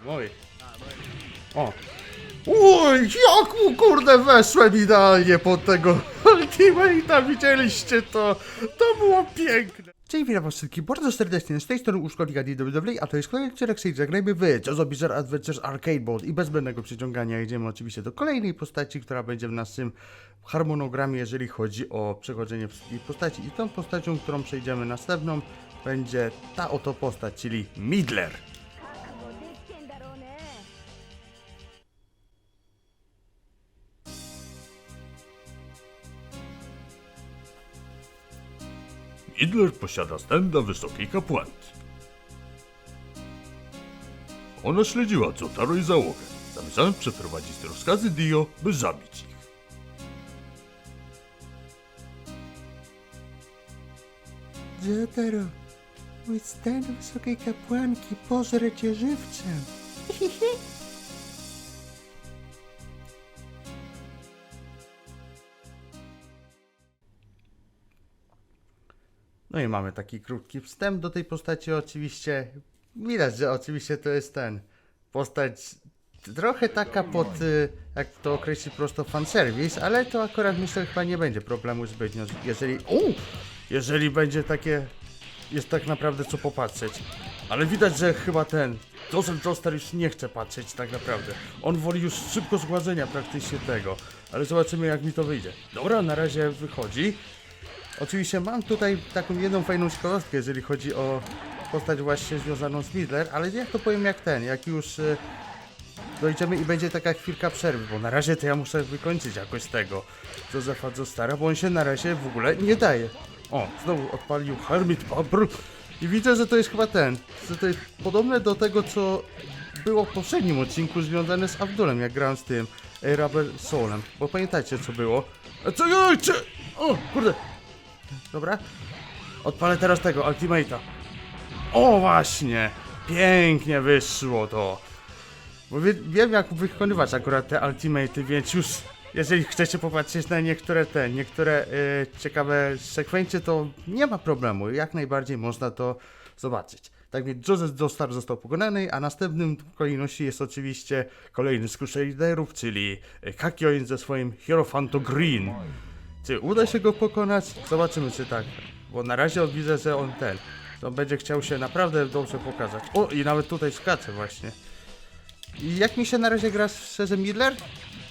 A mój. O. Uj, jak mu kurde weszłem idealnie pod tego Ultimate'a, widzieliście to? To było piękne. Cześć, witam was wszystkich bardzo serdecznie, z tej strony Uszkodnika DWW, a to jest kolejny odcinek serii Zagrajmy w JoJo Bizarre Adventures Arcade Mode i bez zbędnego przyciągania jedziemy oczywiście do kolejnej postaci, która będzie w naszym harmonogramie, jeżeli chodzi o przechodzenie wszystkich postaci i tą postacią, którą przejdziemy następną, będzie ta oto postać, czyli Midler. Midler posiada stęda wysokiej kapłanki. Ona śledziła Zotaro i załogę, zamierzając przeprowadzić rozkazy Dio, by zabić ich. Jotaro, mój stan wysokiej kapłanki pożre cię żywcem. No i mamy taki krótki wstęp do tej postaci. Oczywiście widać, że oczywiście to jest ten postać trochę taka pod, y, jak to określić prosto fanservice, ale to akurat myślę chyba nie będzie problemu zbytnio, jeżeli, u, jeżeli będzie takie, jest tak naprawdę co popatrzeć. Ale widać, że chyba ten Joseph Joestar już nie chce patrzeć tak naprawdę. On woli już szybko zgładzenia praktycznie tego. Ale zobaczymy jak mi to wyjdzie. Dobra, na razie wychodzi. Oczywiście mam tutaj taką jedną fajną ciekawostkę, jeżeli chodzi o postać właśnie związaną z Midler, ale jak to powiem jak ten, jak już y, dojdziemy i będzie taka chwilka przerwy, bo na razie to ja muszę wykończyć jakoś tego Josefa Zostara, bo on się na razie w ogóle nie daje. O, znowu odpalił Hermit Babr i widzę, że to jest chyba ten, że to jest podobne do tego, co było w poprzednim odcinku związane z Abdulem, jak grałem z tym e, Rubber Soulem, bo pamiętacie co było? E, Czekajcie! O, kurde! Dobra. Odpalę teraz tego, Ultimate'a. O właśnie! Pięknie wyszło to. Bo wie, wiem jak wykonywać akurat te Ultimate'y, więc już jeżeli chcecie popatrzeć na niektóre te, niektóre y, ciekawe sekwencje, to nie ma problemu. Jak najbardziej można to zobaczyć. Tak więc Joseph Joestar został pokonany, a następnym w kolejności jest oczywiście kolejny z Crusaderów, czyli Kakioin ze swoim Hierofanto Green. Czy uda się go pokonać? Zobaczymy czy tak. Bo na razie widzę, że on ten. Będzie chciał się naprawdę dobrze pokazać. O, i nawet tutaj skacze właśnie. I jak mi się na razie gra szczerze Midler?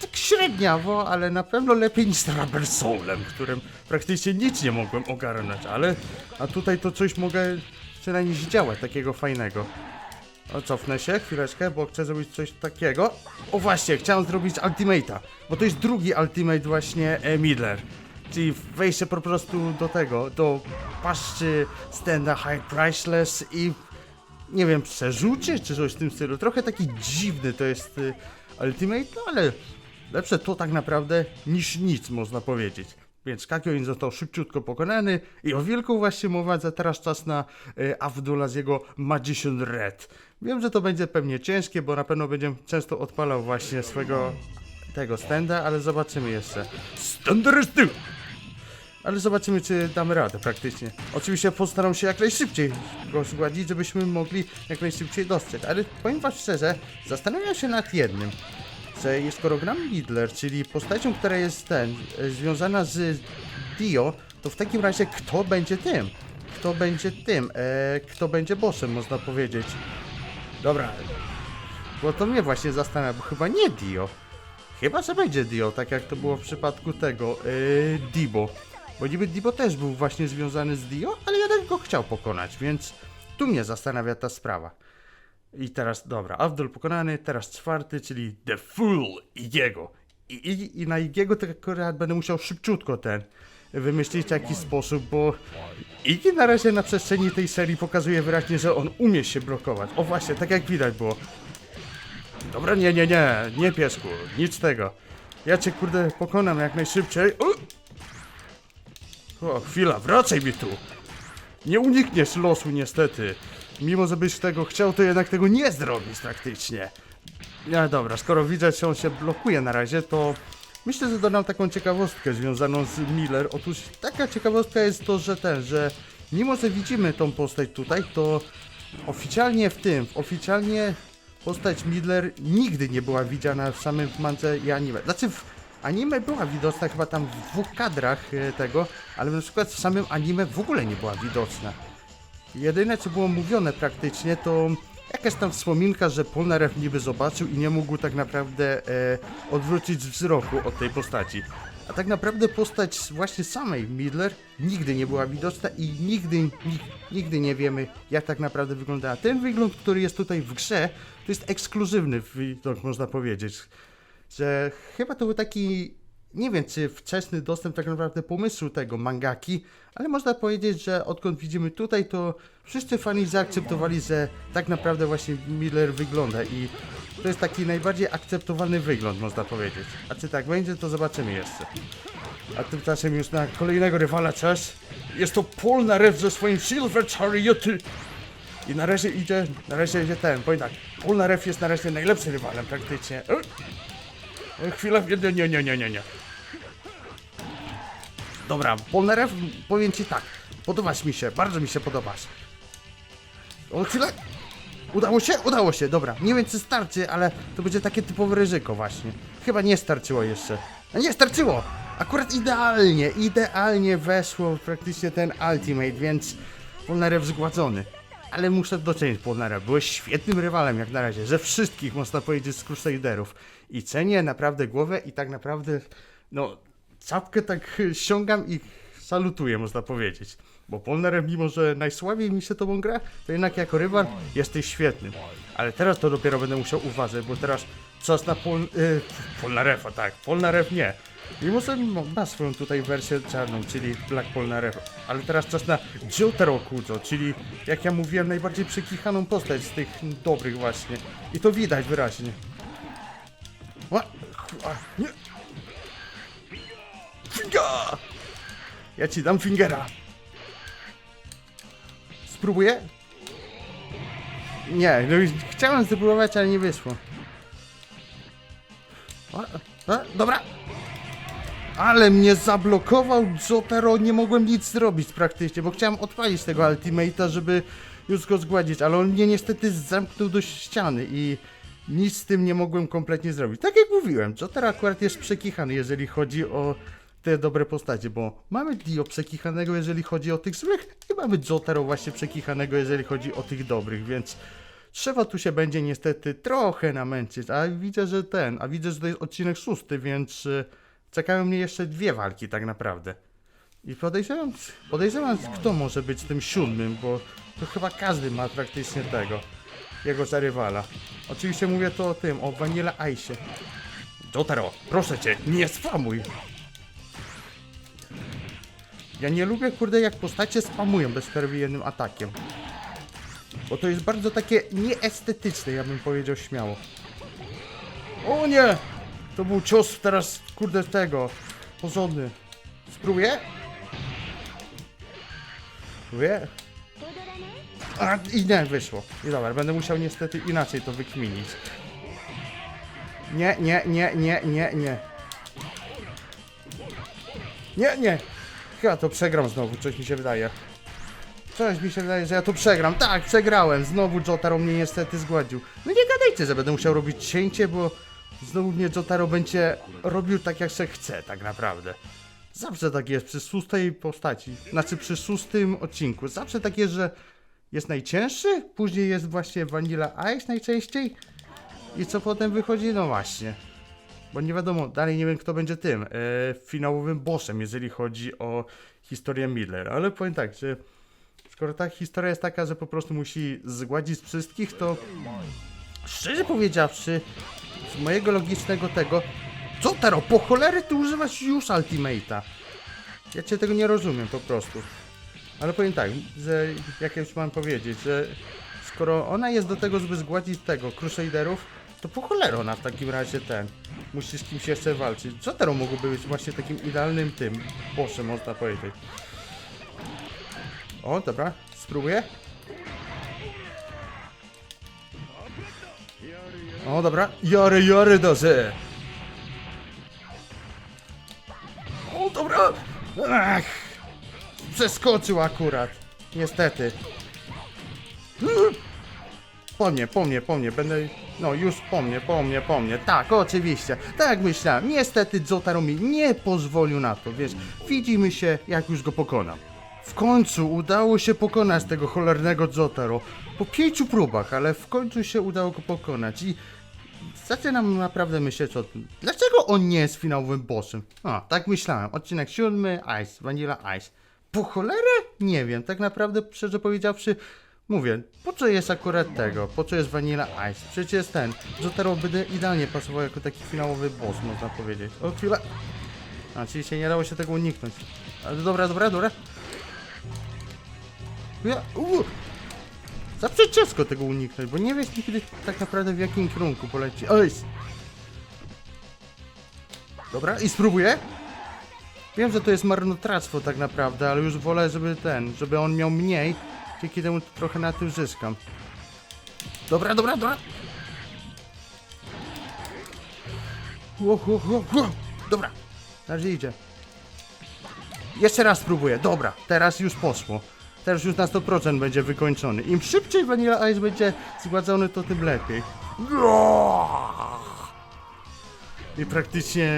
Tak średniawo, ale na pewno lepiej niż z Rubber Soulem, którym praktycznie nic nie mogłem ogarnąć, ale a tutaj to coś mogę przynajmniej zdziałać takiego fajnego. O, cofnę się chwileczkę, bo chcę zrobić coś takiego. O właśnie, chciałem zrobić Ultimate'a, bo to jest drugi Ultimate właśnie e, Midler. Czyli wejście po prostu do tego, do paszczy Standa High Priceless i nie wiem, przerzucie czy coś w tym stylu. Trochę taki dziwny to jest y, Ultimate, no ale lepsze to tak naprawdę niż nic, można powiedzieć. Więc Kakioin został szybciutko pokonany i o wielką właśnie mowa, za teraz czas na y, Avdula z jego Magician Red. Wiem, że to będzie pewnie ciężkie, bo na pewno będzie często odpalał właśnie swego tego stenda, ale zobaczymy jeszcze. Standardysty! Ale zobaczymy, czy damy radę praktycznie. Oczywiście postaram się jak najszybciej go zgładzić, żebyśmy mogli jak najszybciej dostrzec. Ale powiem wam szczerze, zastanawiam się nad jednym. Że jest skoro gram Midler, czyli postacią, która jest ten, e, związana z Dio, to w takim razie kto będzie tym? Kto będzie tym? E, kto będzie bossem, można powiedzieć. Dobra. Bo to mnie właśnie zastanawia, bo chyba nie Dio. Chyba, że będzie Dio, tak jak to było w przypadku tego, yy, Dibo. Bo niby Dibo też był właśnie związany z Dio, ale jeden go chciał pokonać, więc tu mnie zastanawia ta sprawa. I teraz, dobra, Abdul pokonany, teraz czwarty, czyli The Fool Igiego. I, i, I na Igiego to akurat będę musiał szybciutko ten wymyślić jakiś sposób, bo Igi na razie na przestrzeni tej serii pokazuje wyraźnie, że on umie się blokować. O właśnie, tak jak widać było. Dobra, nie, nie, nie, nie piesku, nic tego. Ja cię kurde pokonam jak najszybciej. O chwila, wracaj mi tu. Nie unikniesz losu niestety. Mimo, że byś tego chciał, to jednak tego nie zrobisz praktycznie. No dobra, skoro widzę, że on się blokuje na razie, to myślę, że dodam taką ciekawostkę związaną z Miller. Otóż taka ciekawostka jest to, że ten, że mimo, że widzimy tą postać tutaj, to oficjalnie w tym, oficjalnie postać Midler nigdy nie była widziana w samym mance i anime. Znaczy w anime była widoczna chyba tam w dwóch kadrach e, tego, ale na przykład w samym anime w ogóle nie była widoczna. Jedyne co było mówione praktycznie to jakaś tam wspominka, że Polnareff niby zobaczył i nie mógł tak naprawdę e, odwrócić wzroku od tej postaci. A tak naprawdę postać właśnie samej Midler nigdy nie była widoczna i nigdy, nig, nigdy nie wiemy jak tak naprawdę wyglądała. Ten wygląd, który jest tutaj w grze, to jest ekskluzywny widok można powiedzieć. Że chyba to był taki nie wiem, czy wczesny dostęp tak naprawdę pomysłu tego mangaki, ale można powiedzieć, że odkąd widzimy tutaj, to wszyscy fani zaakceptowali, że tak naprawdę właśnie Miller wygląda i to jest taki najbardziej akceptowany wygląd, można powiedzieć. A czy tak będzie, to zobaczymy jeszcze. A tymczasem już na kolejnego rywala czas. Jest to Paul Narew ze swoim Silver Charioty. I na razie idzie, na razie idzie ten, powiem tak, Paul Narew jest na razie najlepszym rywalem praktycznie. Chwila, nie, nie, nie, nie, nie, nie. Dobra, Polnareff, powiem ci tak, podobasz mi się, bardzo mi się podobasz. O, chwilę! Udało się? Udało się, dobra. Nie wiem czy starczy, ale to będzie takie typowe ryzyko właśnie. Chyba nie starczyło jeszcze. A nie, starczyło! Akurat idealnie, idealnie weszło praktycznie ten Ultimate, więc Polnareff zgładzony. Ale muszę docenić Polnareff, byłeś świetnym rywalem jak na razie, ze wszystkich można powiedzieć z Crusaderów. I cenię naprawdę głowę i tak naprawdę, no, czapkę tak ściągam i salutuję, można powiedzieć. Bo Polnareff, mimo że najsłabiej mi się tobą gra, to jednak jako rywal jesteś świetnym. Ale teraz to dopiero będę musiał uważać, bo teraz czas na Pol... Yy, Polnareffa, tak, Polnareff nie. Mimo, że ma- swoją tutaj wersję czarną, czyli Black Polnareff. Ale teraz czas na Jotaro Kujo, czyli jak ja mówiłem, najbardziej przekichaną postać z tych dobrych właśnie. I to widać wyraźnie. Ła- a, nie. Finga! Ja ci dam fingera. Spróbuję? Nie, no już chciałem spróbować, ale nie wyszło. O, o, dobra. Ale mnie zablokował Jotaro, nie mogłem nic zrobić praktycznie, bo chciałem odpalić tego ultimate'a, żeby już go zgładzić, ale on mnie niestety zamknął do ściany i nic z tym nie mogłem kompletnie zrobić. Tak jak mówiłem, Jotaro akurat jest przekichany, jeżeli chodzi o te dobre postacie, bo mamy Dio przekichanego, jeżeli chodzi o tych złych i mamy Jotaro właśnie przekichanego, jeżeli chodzi o tych dobrych, więc trzeba tu się będzie niestety trochę namęczyć, a widzę, że ten, a widzę, że to jest odcinek szósty, więc y, czekają mnie jeszcze dwie walki tak naprawdę. I podejrzewam, podejrzewam, kto może być tym siódmym, bo to chyba każdy ma praktycznie tego, jego za rywala. Oczywiście mówię to o tym, o Vanilla Ice. Jotaro, proszę cię, nie spamuj! Ja nie lubię, kurde, jak postacie spamują bez przerwy jednym atakiem. Bo to jest bardzo takie nieestetyczne, ja bym powiedział śmiało. O nie! To był cios teraz, kurde, tego. Porządny. Spróbuję? Spróbuję? A, i nie, wyszło. I dobra, będę musiał niestety inaczej to wykminić. Nie, nie, nie, nie, nie, nie. Nie, nie. Chyba to przegram znowu, coś mi się wydaje. Coś mi się wydaje, że ja to przegram. Tak, przegrałem. Znowu Jotaro mnie niestety zgładził. No nie gadajcie, że będę musiał robić cięcie, bo znowu mnie Jotaro będzie robił tak, jak się chce, tak naprawdę. Zawsze tak jest przy szóstej postaci. Znaczy przy szóstym odcinku. Zawsze tak jest, że jest najcięższy, później jest właśnie Vanilla Ice najczęściej. I co potem wychodzi? No właśnie. Bo nie wiadomo, dalej nie wiem kto będzie tym e, finałowym bossem, jeżeli chodzi o historię Miller. Ale powiem tak, że skoro ta historia jest taka, że po prostu musi zgładzić wszystkich, to szczerze powiedziawszy, z mojego logicznego tego, co Taro, po cholery ty używasz już Ultimate'a? Ja cię tego nie rozumiem po prostu. Ale powiem tak, że jak ja już mam powiedzieć, że skoro ona jest do tego, żeby zgładzić tego Crusaderów, to po cholerę ona w takim razie ten musi z kimś jeszcze walczyć. Co teraz mogłoby być właśnie takim idealnym tym bossem, można powiedzieć. O, dobra, spróbuję. O, dobra, jary, jary, dozy. O, dobra. Ach, przeskoczył akurat. Niestety. Po mnie, po mnie, po mnie, będę... No już po mnie, po mnie, po mnie. Tak, oczywiście. Tak jak myślałem. Niestety Jotaro mi nie pozwolił na to, wiesz. Widzimy się, jak już go pokonam. W końcu udało się pokonać tego cholernego Jotaro. Po pięciu próbach, ale w końcu się udało go pokonać i... Zaczynam naprawdę myśleć o tym. Dlaczego on nie jest finałowym bossem? A, tak myślałem. Odcinek siódmy, Ice, Vanilla Ice. Po cholerę? Nie wiem. Tak naprawdę, szczerze powiedziawszy, mówię, po co jest akurat tego? Po co jest Vanilla Ice? Przecież ten, Jotaro by idealnie pasował jako taki finałowy boss, można powiedzieć. O, chwila. A, czyli się nie dało się tego uniknąć. Ale dobra, dobra, dobra. Ja, u, Zawsze ciężko tego uniknąć, bo nie wiesz nigdy tak naprawdę w jakim kierunku poleci. Oj! Dobra, i spróbuję. Wiem, że to jest marnotrawstwo tak naprawdę, ale już wolę, żeby ten, żeby on miał mniej. Dzięki temu trochę na tym zyskam. Dobra, dobra, dobra. Ło, ło, ło, ło. Dobra, razie idzie. Jeszcze raz spróbuję. Dobra, teraz już poszło. Teraz już na 100% będzie wykończony. Im szybciej Vanilla Ice będzie zgładzony, to tym lepiej. I praktycznie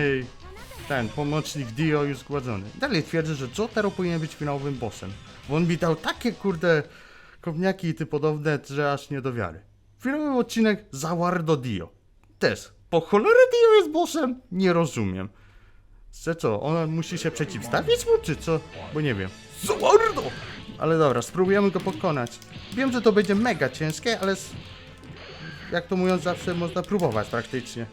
ten pomocnik Dio już zgładzony. Dalej twierdzę, że Jotaro powinien być finałowym bossem. Bo on mi dał takie kurde kopniaki i ty podobne, że aż nie do wiary. Finałowy odcinek Zawardo Dio. Też. Po cholerę Dio jest bossem? Nie rozumiem. Że co, on musi się przeciwstawić mu, czy co? Bo nie wiem. Zawardo! Ale dobra, spróbujemy go pokonać. Wiem, że to będzie mega ciężkie, ale jak to mówiąc, zawsze można próbować praktycznie.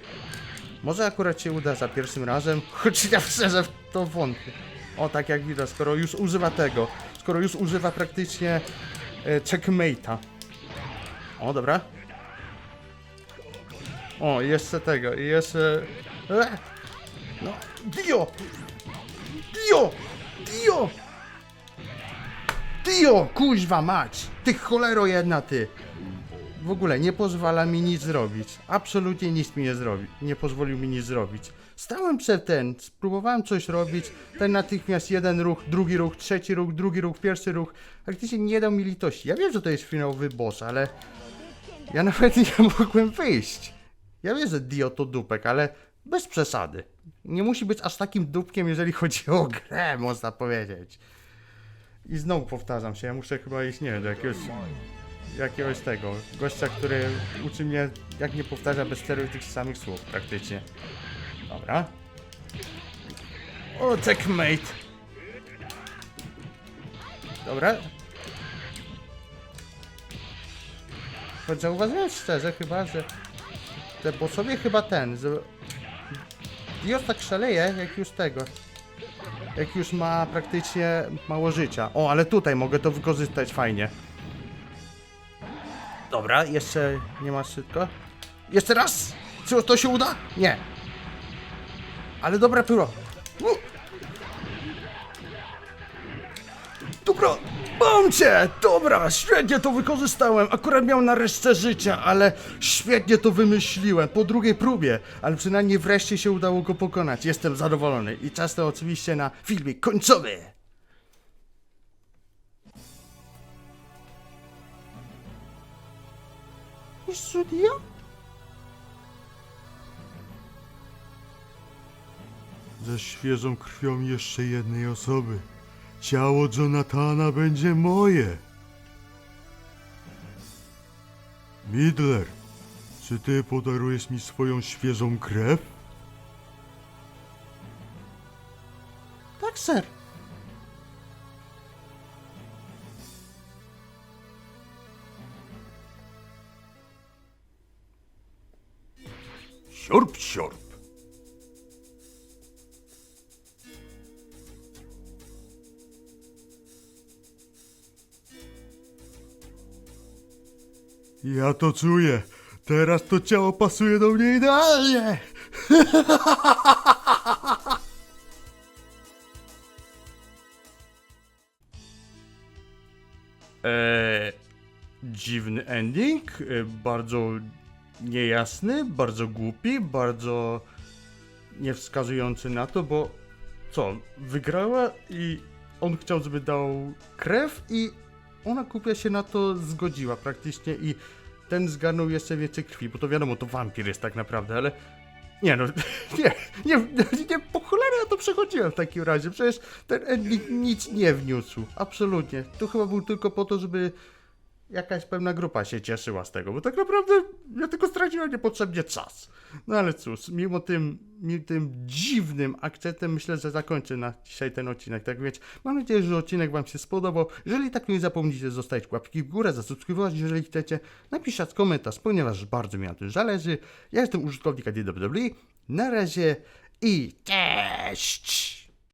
Może akurat się uda za pierwszym razem, choć ja szczerze w to wątpię. O, tak jak widać, skoro już używa tego, skoro już używa praktycznie e, checkmate'a. O, dobra. O, jeszcze tego, jeszcze... E, no, Dio! Dio! Dio! Dio! Kuźwa mać! Ty cholero jedna ty! W ogóle nie pozwala mi nic zrobić. Absolutnie nic mi nie zrobi. Nie pozwolił mi nic zrobić. Stałem przed ten, spróbowałem coś robić, ten natychmiast jeden ruch, drugi ruch, trzeci ruch, drugi ruch, pierwszy ruch. Praktycznie nie dał mi litości. Ja wiem, że to jest finałowy boss, ale ja nawet nie mogłem wyjść. Ja wiem, że Dio to dupek, ale bez przesady. Nie musi być aż takim dupkiem, jeżeli chodzi o grę, można powiedzieć. I znowu powtarzam się, ja muszę chyba iść, nie wiem, do jakiegoś, jakiegoś tego, gościa, który uczy mnie, jak nie powtarza bez steru tych samych słów, praktycznie. Dobra. O, checkmate! Dobra. Choć zauważyłem szczerze chyba, że te bossowie chyba ten, że Dios tak szaleje, jak już tego. Jak już ma praktycznie mało życia. O, ale tutaj mogę to wykorzystać fajnie. Dobra, jeszcze nie ma szybko. Jeszcze raz! Czy to się uda? Nie. Ale dobra pyro. U! Dobra, mam cię! Dobra, świetnie to wykorzystałem. Akurat miał na resztę życia, ale świetnie to wymyśliłem. Po drugiej próbie, ale przynajmniej wreszcie się udało go pokonać. Jestem zadowolony. I czas to oczywiście na filmik końcowy. I studio? Ze świeżą krwią jeszcze jednej osoby. Ciało Jonathana będzie moje. Midler, czy ty podarujesz mi swoją świeżą krew? Siorb, siorb. Ja to czuję. Teraz to ciało pasuje do mnie idealnie. Eee, dziwny ending, e, bardzo niejasny, bardzo głupi, bardzo nie wskazujący na to, bo co, wygrała i on chciał, żeby dał krew i ona kupia się na to zgodziła praktycznie i ten zgarnął jeszcze więcej krwi, bo to wiadomo, to wampir jest tak naprawdę, ale... Nie no, nie, nie, nie, po cholerę ja to przechodziłem w takim razie, przecież ten ending nic nie wniósł, absolutnie. To chyba był tylko po to, żeby jakaś pewna grupa się cieszyła z tego, bo tak naprawdę ja tylko straciłem niepotrzebnie czas. No ale cóż, mimo tym, mimo tym dziwnym akcentem myślę, że zakończę na dzisiaj ten odcinek. Tak więc mam nadzieję, że odcinek Wam się spodobał. Jeżeli tak, nie zapomnijcie zostawić łapki w górę, zasubskrybować, jeżeli chcecie. Napiszcie komentarz, ponieważ bardzo mi na tym zależy. Ja jestem użytkownik ADWW. Na razie i cześć!